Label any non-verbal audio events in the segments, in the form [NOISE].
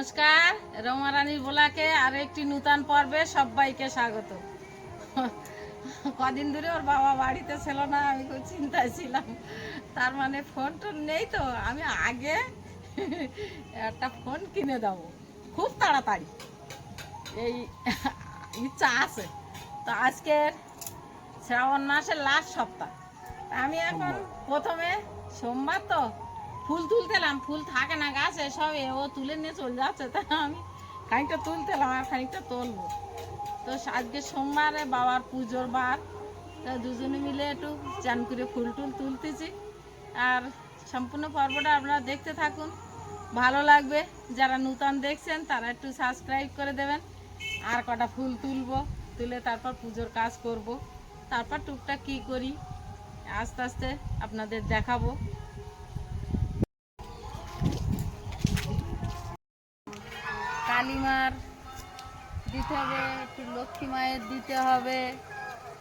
নমস্কার রমারানী বোলাকে আর একটি নূতন পর্বে সবাইকে স্বাগত। কদিন ধরে ওর বাবা বাড়িতে ছিল না আমি খুব চিন্তায় ছিলাম। তার মানে ফোন টোন নেই তো আমি আগে একটা ফোন কিনে দেবো। খুব তাড়াতাড়ি। এই ইচ্ছা আছে। তো আজকে শ্রাবণ মাসের লাস্ট সপ্তাহ। আমি এখন প্রথমে সোমবার তো ফুল তুলতেলাম, ফুল থাকে না গাছে সব ও তুলে নিয়ে চলে যাচ্ছে। তা আমি খানিকটা তুলতেলাম আর খানিকটা তুলবো। তো আজকে সোমবারে বাবার পুজোর বার, তা দুজনে মিলে একটু চান করে ফুল টুল তুলতেছি। আর সম্পূর্ণ পর্বটা আপনারা দেখতে থাকুন। ভালো লাগবে, যারা নূতন দেখছেন, তারা একটু সাবস্ক্রাইব করে দেবেন। আর কটা ফুল তুলবো, তুলে তারপর পুজোর কাজ করব। তারপর টুকটাক কী করি, আস্তে আস্তে আপনাদের দেখাবো। দিতে হবে একটু লক্ষ্মী মায়ের দিতে হবে।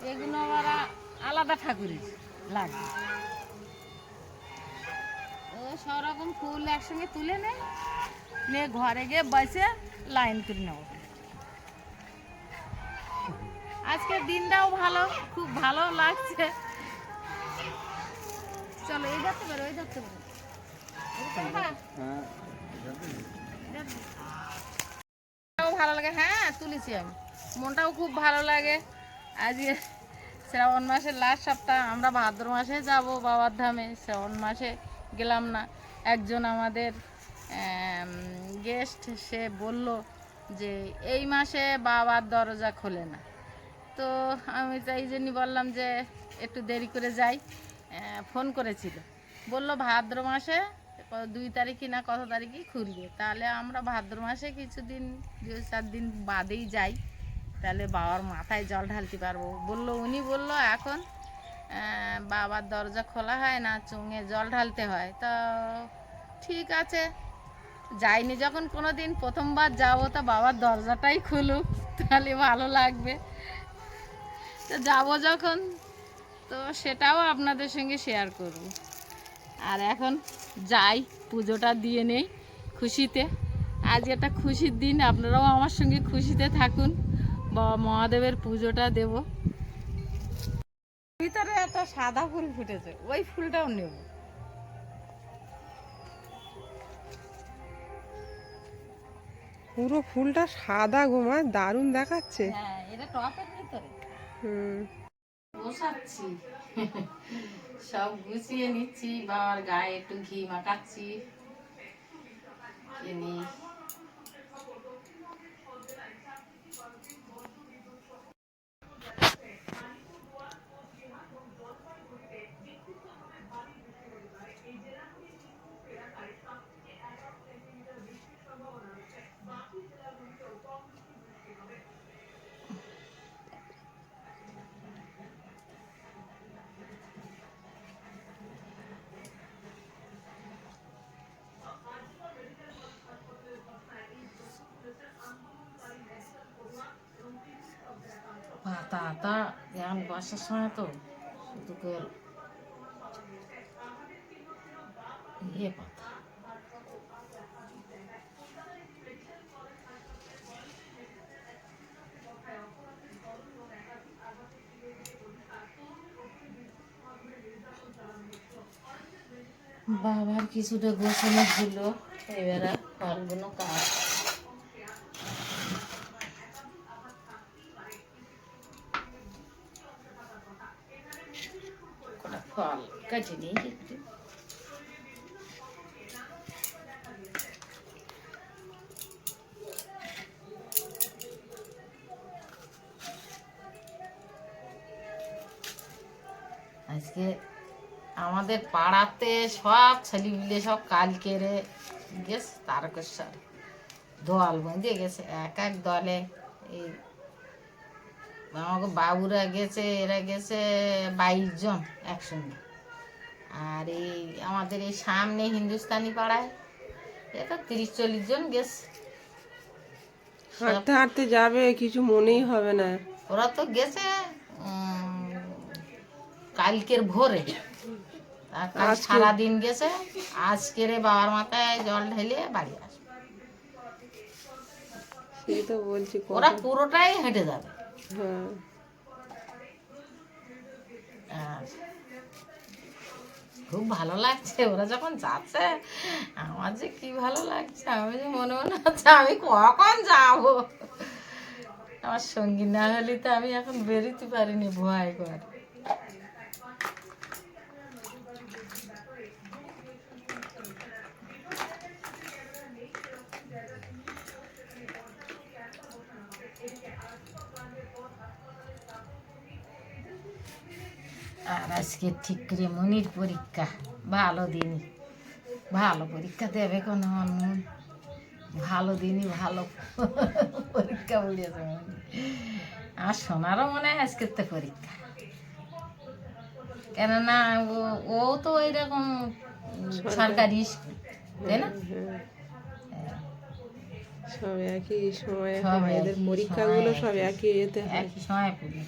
এগুলো আবার আলাদা ঠাকুরের লাগবে ও সব রকম ফুল একসঙ্গে তুলে নেয় নিয়ে ঘরে গিয়ে বসে লাইন করে নেব। আজকের দিনটাও ভালো খুব ভালো লাগছে। চলো এই ধরতে পারো এই ধরতে পারো। মনটাও ভালো লাগে। হ্যাঁ তুলেছি আমি। মনটাও খুব ভালো লাগে। আজকে শ্রাবণ মাসের লাস্ট সপ্তাহ, আমরা ভাদ্র মাসে যাব বাবার ধামে। শ্রাবণ মাসে গেলাম না। একজন আমাদের গেস্ট সে বলল যে, এই মাসে বাবার দরজা খোলে না। তো আমি তাই জন্যই বললাম যে, একটু দেরি করে যাই। ফোন করেছিল। বলল, ভাদ্র মাসে দুই তারিখই না কত তারিখই খুলবে। তাহলে আমরা ভাদ্র মাসে কিছুদিন, দু চার দিন বাদেই যাই। তাহলে বাবার মাথায় জল ঢালতে পারব। বলল, উনি বলল, এখন বাবার দরজা খোলা হয় না, চুঙে জল ঢালতে হয়। তো ঠিক আছে, যাইনি যখন কোনো দিন প্রথমবার যাব তা বাবার দরজাটাই খুলুক, তাহলে ভালো লাগবে। তো যাব যখন, তো সেটাও আপনাদের সঙ্গে শেয়ার করব। আর এখন যাই পুজোটা দিয়ে নেই খুশিতে। আজ একটা খুশির দিন আপনারাও আমার সঙ্গে খুশিতে থাকুন। বা মহাদেবের পুজোটা দেব। ভিতরে একটা সাদা ফুল ফুটেছে ওই ফুলটাও নেব। পুরো ফুলটা সাদা গোমা দারুণ দেখাচ্ছে। হ্যাঁ এটা টপের ভিতরে। হুম। বসাচ্ছি। সব গুছিয়ে নিচ্ছি বাবার গায়ে একটু ঘি মাখাচ্ছি। চিনি আতা এখন বর্ষার সময় তো শুধু করে ইয়ে পাতা। বাবার কিছুটা গোছানো ছিল এবারে ফলগুলো কাজ। কটা ফল কেটে নিই একটু আজকে আমাদের পাড়াতে সব ছেলেপিলে সব কালকেরে গেছে, তারকেশ্বর। দল বেঁধে গেছে, এক এক দলে এই আমাকে বাবুরা গেছে এরা গেছে বাইশ জন একসঙ্গে। আর এই আমাদের এই সামনে হিন্দুস্তানি পাড়ায় এ তো তিরিশ চল্লিশ জন গেছে। হাঁটতে হাঁটতে যাবে কিছু মনেই হবে না। ওরা তো গেছে কালকের ভোরে। সারাদিন গেছে আজকের বাবার মাথায় জল ঢেলে বাড়ি আসবে। সেই তো বলছি ওরা পুরোটাই হেঁটে যাবে। খুব ভালো লাগছে, ওরা যখন যাচ্ছে, আমার যে কি ভালো লাগছে, আমি যে মনে মনে হচ্ছে, আমি কখন যাব? আমার সঙ্গী না হলে তো আমি এখন বেরোতে পারিনি ভয় করে। আজকে ঠিক করে মনির পরীক্ষা। ভালো দিনই। ভালো পরীক্ষা দেবে কোনো মন ভালো দিনই ভালো পরীক্ষা বলিয়েছে মনি। আর সোনারও মনে হয় আজকের তো পরীক্ষা। কেননা ও ও তো এরকম সরকারি স্কুল তাই না? হ্যাঁ। সব একই সময় পরীক্ষাগুলো সব একই এতে একই সময় পড়ি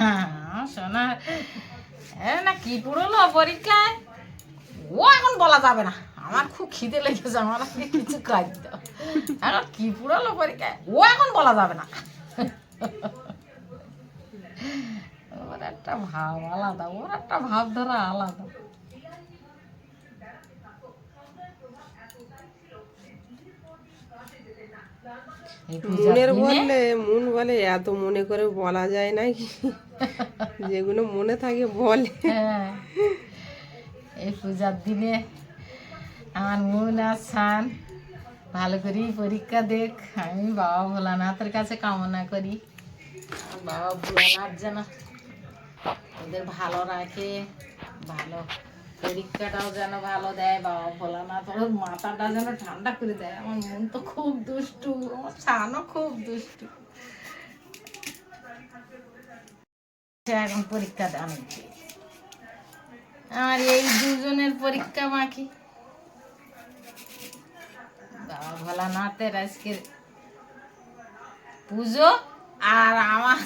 হ্যাঁ সোনা। এ না কি পুরোলো পরীক্ষায় ও, এখন বলা যাবে না। আমার খুব খিদে লেগেছে, আমার আগে কিছু খাদ্য এখন কি পুরোলো পরীক্ষায় ও, এখন বলা যাবে না। ওর একটা ভাব আলাদা, ওর একটা ভাবধারা আলাদা। মনের বললে মন বলে এত মনে করে বলা যায় নাকি যেগুলো মনে থাকে বলে। হ্যাঁ। এই পূজার দিনে আমার মন আর সান ভালো করি পরীক্ষা দেখ। আমি বাবা ভোলানাথের কাছে কামনা করি। বাবা ভোলানাথ যেন ওদের ভালো রাখে ভালো পরীক্ষাটাও যেন ভালো দেয়, বাবা ভোলানাথ ওর মাথাটা যেন ঠান্ডা করে দেয়। আমার মন তো খুব দুষ্টু, আমার সানও খুব দুষ্টু। এখন পরীক্ষা দেওয়া আর এই দুজনের পরীক্ষা বাকি। বাবা ভোলানাথের আজকের পুজো আর আমার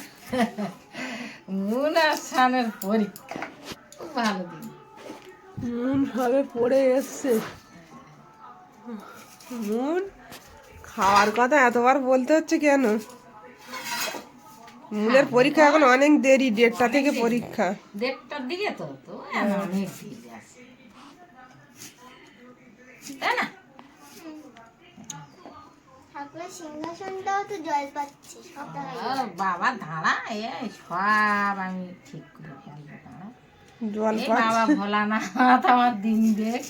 মুন আর সানের পরীক্ষা। খুব ভালো দিন। মন ভাবে পড়ে এসছে। মন? খাওয়ার কথা এতবার বলতে হচ্ছে কেন? মুনের পরীক্ষা এখন অনেক দেরি দেড়টা থেকে পরীক্ষা। দেড়টার দিকে তো তো অনেক দেরি আছে। তাই না? সিংহাসনটাও তো জল পাচ্ছে বাবা দাঁড়া এই সব আমি ঠিক করে জল বাবা ভোলানাথ আমার দিন দেখ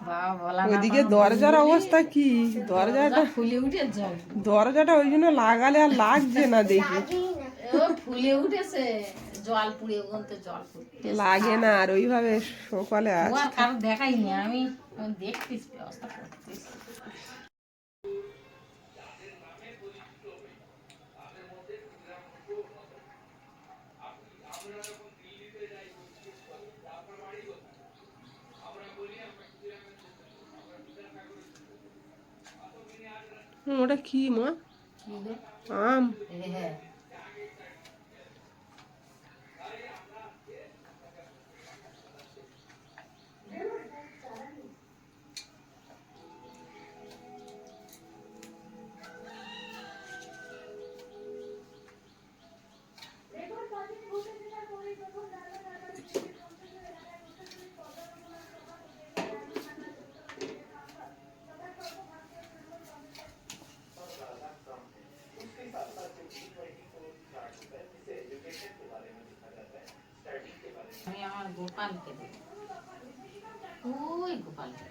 বাবা ভোলানাথ ওইদিকে দরজার অবস্থা কি? দরজাটা দরজা ফুলে উঠে জল দরজাটা ওই জন্য লাগালে আর লাগছে না দেখি। ফুলে উঠেছে। জল পুড়ে ওখান জল পুড়ে লাগে না আর ওইভাবে সকালে আর কারও দেখাইনি আমি ব্যবস্থা করতেছি। ওটা কি মা? আম। হ্যাঁ। গোপালকে দেব। ওই গোপালকে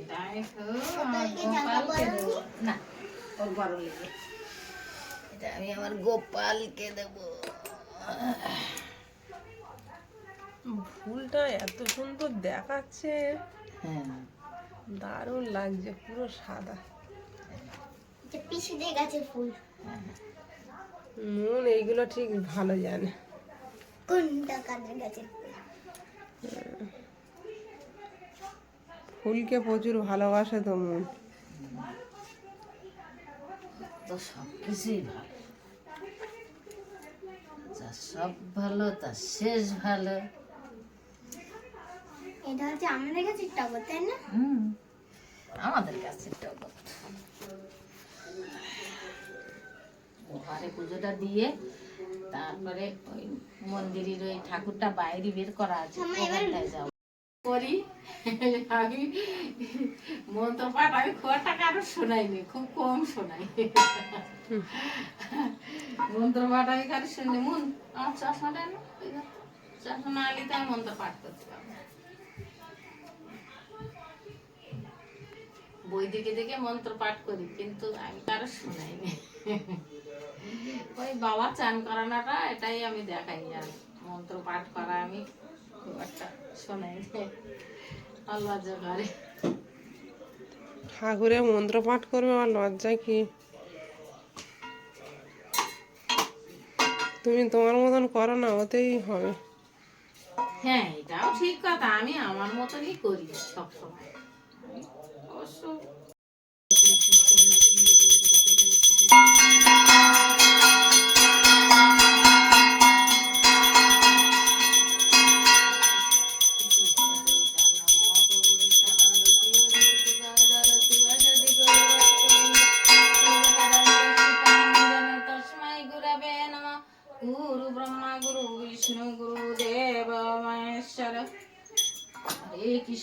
এটা আমি আমার গোপালকে দেব। না ওর বড় লেগে এটা আমি আমার গোপালকে দেব। ফুলটা এত সুন্দর দেখাচ্ছে। হ্যাঁ। দারুণ লাগছে পুরো সাদা। ফুল। মন এইগুলো ঠিক ভালো জানে। কোনটা কাদের গাছে ফুলকে প্রচুর ভালোবাসে তো মন। তো সব কিছুই ভালো। যা সব ভালো তার শেষ ভালো। এটা হচ্ছে আমাদের কাছে টগর তাই না? হুম আমাদের কাছে টগর। ঘরে পুজোটা দিয়ে তারপরে ওই মন্দিরের ওই ঠাকুরটা বাইরে বের করা আছে ওখানটায় যাও করি। আমি মন্ত্র পাঠ আমি খুব একটা কারও শোনাইনি খুব কম শোনাই। মন্ত্র পাঠ আমি কারও শুনি মন আমার চশমাটা এনো, চশমা আলি তো আমি মন্ত্র পাঠ করতে পারব না। বই দেখে দেখে মন্ত্র পাঠ করি কিন্তু আমি কারও শোনাইনি। ওই বাবা চান করানোটা এটাই আমি দেখাই আর মন্ত্র পাঠ করা আমি খুব একটা শোনাই লজ্জা করে। ঠাকুরের মন্ত্র পাঠ করবে আর লজ্জা কি? তুমি তোমার মতন করো না ওতেই হবে। হ্যাঁ এটাও ঠিক কথা আমি আমার মতনই করি সবসময়। অবশ্য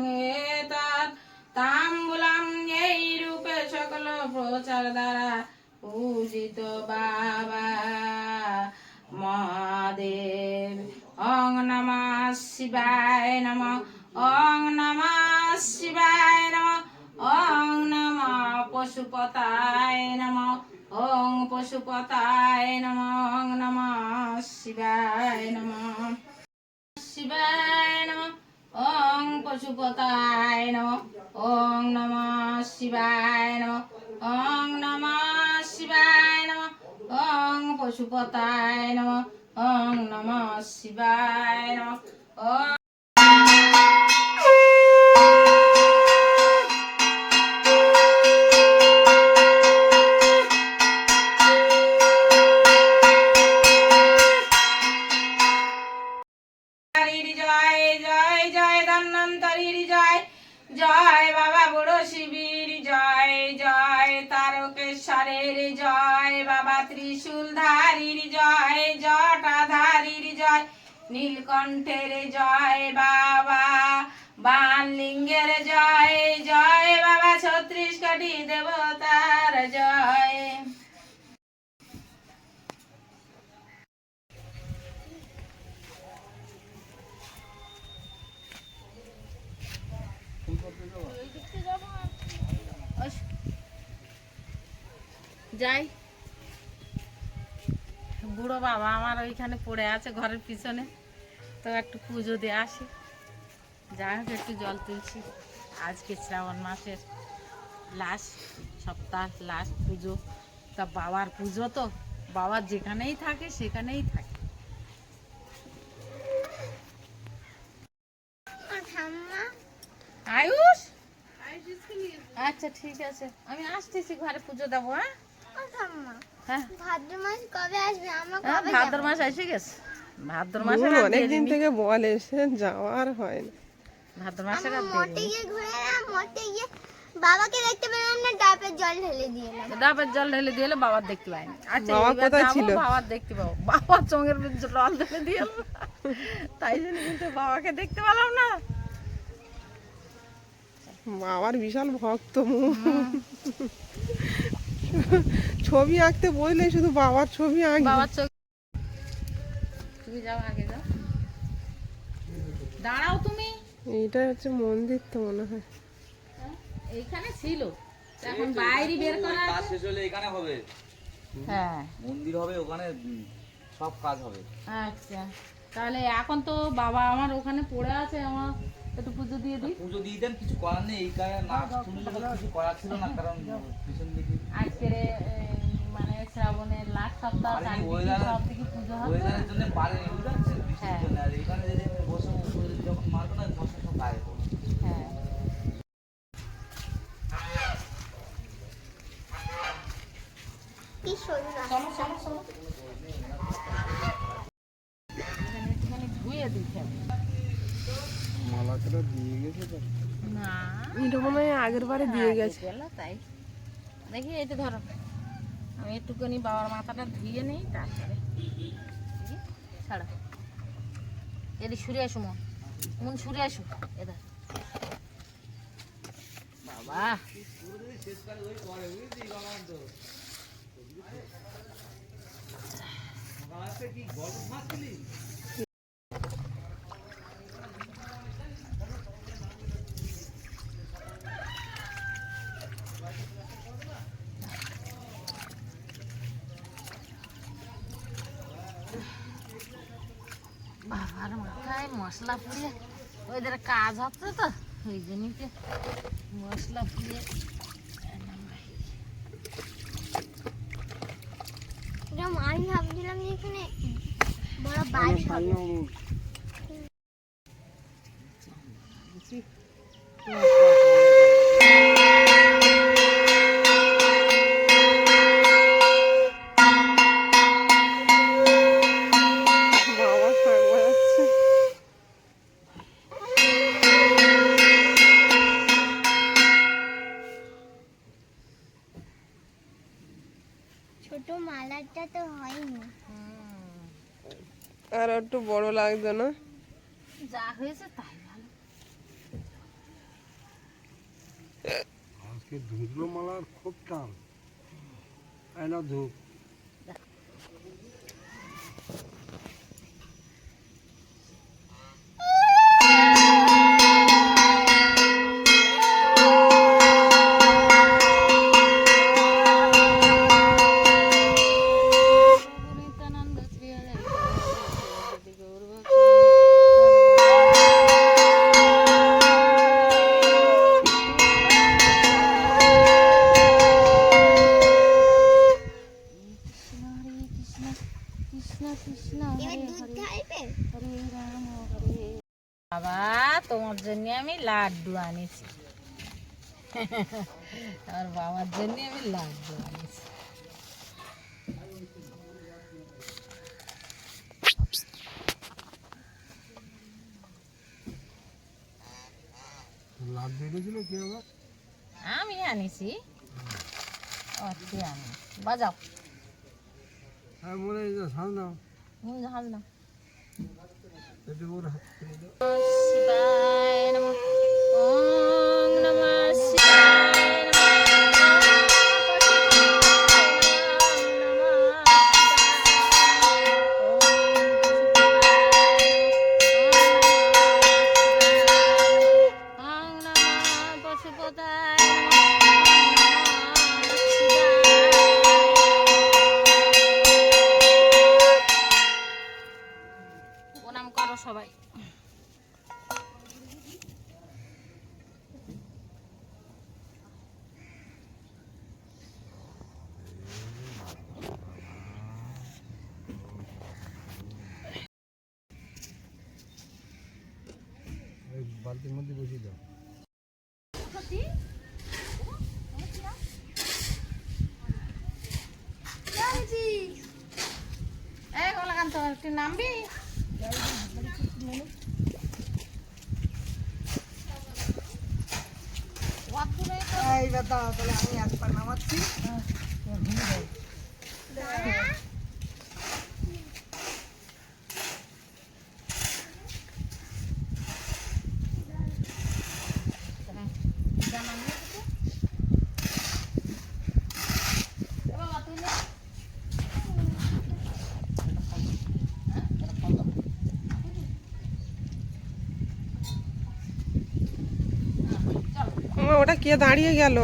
জলাং এতাত তাম্বুলাম এই রূপে সকল প্রচার দ্বারা পূজিত বাবা। মহাদেব অং নমঃ শিবায় নম অং নমঃ শিবায় নম অং নমঃ পশুপতায় নম, ওং পশুপতায় নম, ওং নমঃ শিবায় নম শিবায় নম। ওং পশুপতায় নম, ওং নমঃ শিবায় নম, ওং নমঃ শিবায় নম, ওং পশুপতায় নম, ওং নমঃ শিবায় নম, ওং শিবির জয় জয় তারকেশ্বরের জয়, বাবা ত্রিশূলধারীর জয়, জটাধারীর জয়, নীলকণ্ঠের জয়, বাবা বানলিঙ্গের জয় জয় বাবা ছত্রিশ কোটি দেবতার জয়। যাই। বুড়ো বাবা আমার ওইখানে পড়ে আছে ঘরের পিছনে। তো একটু পুজো দিয়ে আসি। যাই হোক, একটু জল তুলছি। আজকে শ্রাবণ মাসের লাস্ট সপ্তাহ লাস্ট পুজো। তা বাবার পুজো তো, বাবার যেখানেই থাকে, সেখানেই থাকে। আয়ুষ? আচ্ছা ঠিক আছে। আমি আসতেছি, ঘরে পুজো দেবো হ্যাঁ? হ্যাঁ। ভাদ্র মাস কবে আসবে? আমরা হ্যাঁ, কবে ভাদ্র মাস এসে গেছে। ভাদ্র মাসে বোন অনেকদিন থেকে বলে সে যাওয়ার হয় না। ভাদ্র মোটে গিয়ে ঘুরে মোটে গিয়ে বাবাকে দেখতে পেলাম না ডাবের জল ঢেলে দিয়ে ডাবের জল ঢেলে দিয়ে এলে বাবার দেখতে পাইনি আচ্ছা বাবা কোথায় ছিল? দেখতে পাবো। বাবার চোখের ভিতর জল ঢেলে দিয়ে তাই জন্য কিন্তু বাবাকে দেখতে পেলাম না। বাবার বিশাল ভক্ত মু। [LAUGHS] ছবি আঁকতে বললে শুধু বাবার ছবি আঁকি বাবার চোখ তুমি যাও আগে যাও। দাঁড়াও তুমি। এইটাই হচ্ছে মন্দির তো মনে হয়। এইখানে ছিল। এখন বাইরে বের করা কাজ শেষ হলে এখানে হবে। হ্যাঁ। মন্দির হবে ওখানে সব কাজ হবে। আচ্ছা। তাহলে এখন তো বাবা আমার ওখানে পড়ে আছে আমার একটু পুজো দিয়ে দিই। পুজো দিয়ে দেন কিছু করার নেই এই কারণে না শুনলে কিছু করার ছিল না কারণ পিছন দিকে আজকের মানে শ্রাবণের লাস্ট সপ্তাহ চারিদিকে সব দিকে পুজো হবে? ওয়েদারের জন্য পারেনি বুঝতে পারছেন বৃষ্টির হ্যাঁ। জন্য আর এখানে যদি আমি বসে উপরে যখন মারবো না তখন সব গায়ে হ্যাঁ। কি চলো চলো চলো এখানে একটুখানি ধুয়ে দিতে হবে না এটা মনে হয় আগের বারে দিয়ে গেছে। তাই। দেখি এই তো ধরো। আমি একটুখানি বাবার মাথাটা ধুয়ে নিই তারপরে ছাড়ো। এদি সরে আসো মন। মন সরে আসো। এদা বাবা। বাবার মাথায় মশলা পুড়িয়ে ওদের কাজ হচ্ছে তো ওই জন্যই মশলা পুড়িয়ে আমি ভাবছিলাম যে এখানে বড় বাড়ি হবে। লাগতো না? যা হয়েছে তাই ভালো। আজকে ধুঁধলো মালার খুব টান। আয়না ধূপ? বাবার আমি কি আবার আমি আনিছি। অতি আমি বাজাও। হ্যাঁ মনে হয় সাজ নাও। হুম জাহাজ না একটু ওর হাত করে দাও। শিবায় নমঃ। ওম নমঃ শিবায় সবাই। ওই বালতির মধ্যে বসিয়ে দাও। নামবি? এইবার দাঁড়া তাহলে আমি একবার নামাচ্ছি। কে দাঁড়িয়ে গেল?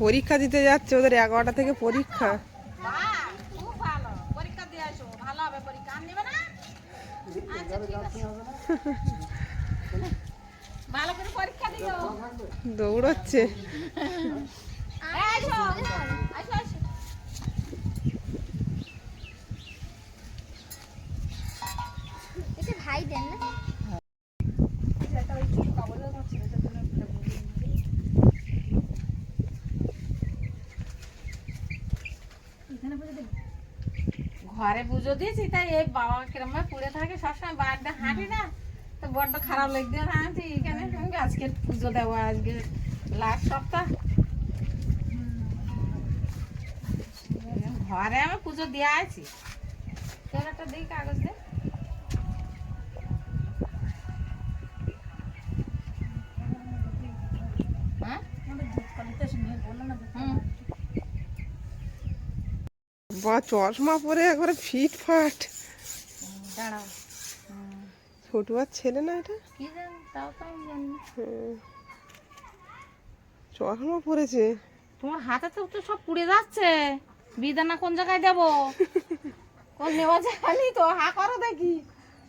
পরীক্ষা দিতে যাচ্ছে ওদের এগারোটা থেকে পরীক্ষা। বাহ, খুব ভালো পরীক্ষা দিয়ে আসো ভালো হবে পরীক্ষা আর নেবে না আচ্ছা ঠিক আছে ভালো করে পরীক্ষা দিও দৌড়চ্ছে এই, আসো আসো আসো এটা ভাই দেন না ঘরে পুজো দিয়েছি, তাই এই বাবা কিরম পুড়ে থাকে, সবসময় বাড়িতে হাঁটি না। তো বড্ড খারাপ লেগে হাঁটি এখানে। আজকে পুজো দেবো, আজকে লাস্ট সপ্তাহ। ঘরে আমি পুজো দিয়ে আছি একটা দিই কাগজ দে। বা চশমা পরে একবারে ফিট ফাট দাঁড়াও। ছোটু আর ছেলে না এটা। হুম। চশমা পরেছে। তোমার হাতে তো তো সব পুড়ে যাচ্ছে। বিদানা কোন জায়গায় দেবো? কোন নেওয়া জানি তো হা করো দেখি।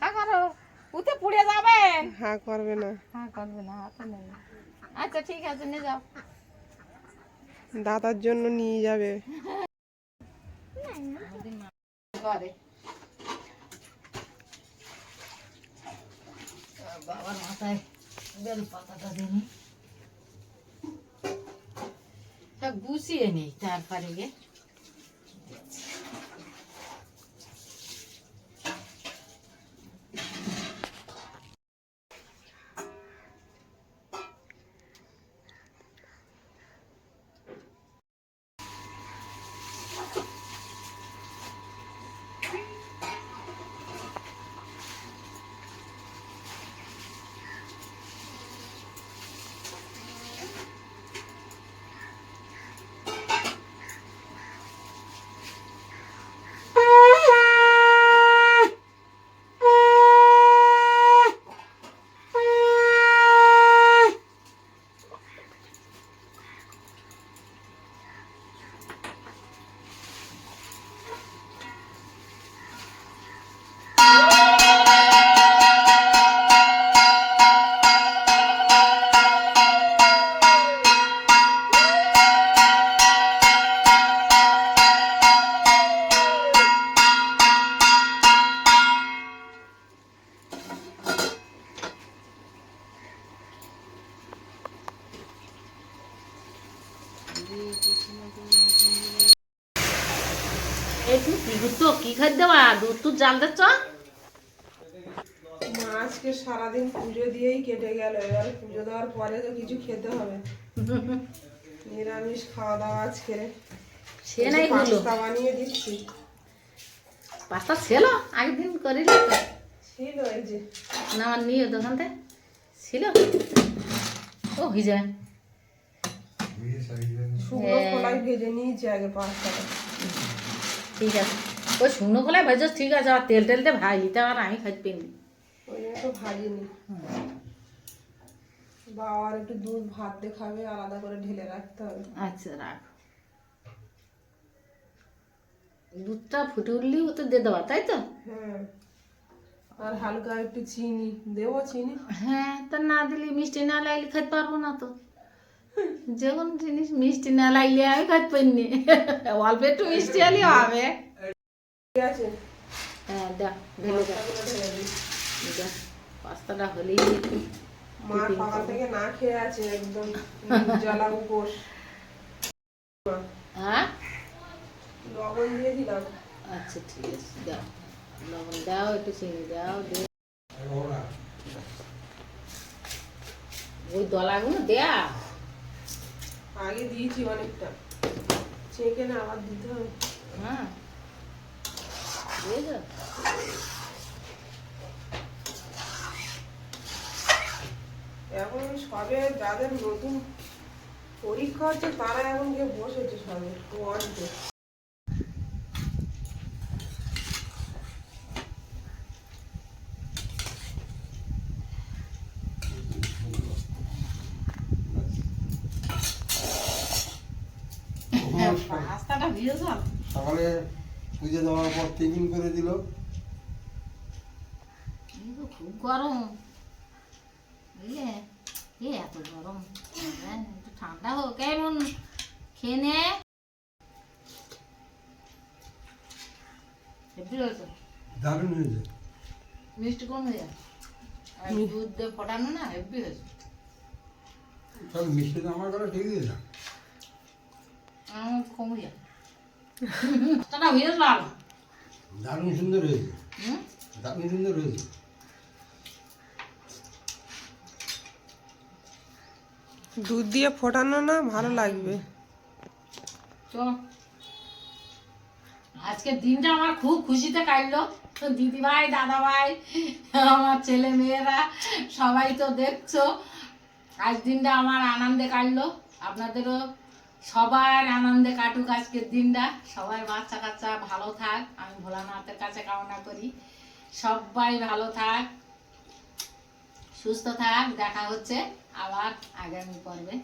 হা করো। উতে পুড়ে যাবেন হা করবে না। হা করবে না হাতে নেই। আচ্ছা ঠিক আছে নিয়ে যাও। দাদার জন্য নিয়ে যাবে। বাবার মাথায় বেল পাতাটা দিনি গুছিয়ে নেই তারপরে এই তুই কি করতো কি খাই দেওয়া দুধ জাল দিচ্ছ মা আজকে সারাদিন পুজো দিয়েই কেটে গেল এবার পুজো দেওয়ার পরে তো কিছু খেতে হবে। নিরামিষ খাওয়া দাওয়া আজকে। সে নাই হলো। পাস্তা বানিয়ে দিচ্ছি। পাস্তা ছিল? আগের দিন করিলি ছিল এই যে। না আমার নিয়ে দোকান থেকে ছিল? ও হয়ে যায় শুকনো খোলাই ভেজে নিয়েছি আগে পাস্তাটা ঠিক আছে। ওই শুকনো কলাই ভাজছ ঠিক আছে। আর তেল টেল দিয়ে ভাই নিতে আর আমি খাইতে পারিনি। ওই জন্য তো ভাজিনি। বাবার একটু দুধ ভাত দিয়ে খাবে আলাদা করে ঢেলে রাখতে হবে। আচ্ছা রাখ। দুধটা ফুটে উঠলি ওতে দিয়ে দেওয়া তাই তো? হ্যাঁ। আর হালকা একটু চিনি দেবো চিনি? হ্যাঁ তা না দিলে মিষ্টি না লাগলে খাইতে পারব না তো। যে কোনো জিনিস মিষ্টি না লাগলে আমি খাইতে পারিনি অল্প একটু মিষ্টি হলে হবে। হ্যাঁ দেখ ঢেলে দেখ পাস্তাটা হলেই মা সকাল থেকে না খেয়ে আছে একদম [LAUGHS] জলা উপোস। হ্যাঁ? লবণ দিয়ে দিলাম। আচ্ছা ঠিক আছে দাও লবণ দাও একটু চিনি দাও দিয়ে ওই দলাগুলো দেয়া। আগে দিয়েছি অনেকটা। চেকে না আবার দিতে হবে। হ্যাঁ। এখন সবে যাদের নতুন পরীক্ষা হচ্ছে তারা এখন গিয়ে বসেছে সবে ওয়ানটে রাস্তাটা ভিজে জল সকালে পুজো দেওয়ার পর টিফিন করে দিল। খুব গরম। বুঝলে? এ এত গরম। হ্যাঁ, একটু ঠান্ডা হোক। কেমন খেয়ে নে। দারুণ হয়েছে। মিষ্টি কম হয়ে যায় দুধ দিয়ে ফোটানো না হেব্বি হয়েছে। সব মিষ্টিটা আমার করে ঠিক দিয়ে কম হয়ে যায় দারুণ সুন্দর হয়েছে। দারুণ সুন্দর হয়েছে। দুধ দিয়ে ফোটানো না ভালো লাগবে। তো আজকের দিনটা আমার খুব খুশিতে কাটলো। তো দিদি ভাই দাদা ভাই আমার ছেলে মেয়েরা সবাই তো দেখছ। আজ দিনটা আমার আনন্দে কাটলো। আপনাদেরও সবার আনন্দে কাটুক আজকের দিনটা। সবাই বাচ্চা কাচ্চা ভালো থাক। আমি ভোলানাথের কাছে কামনা করি। সবাই ভালো থাক, সুস্থ থাক। দেখা হচ্ছে আবার আগামী পর্বে।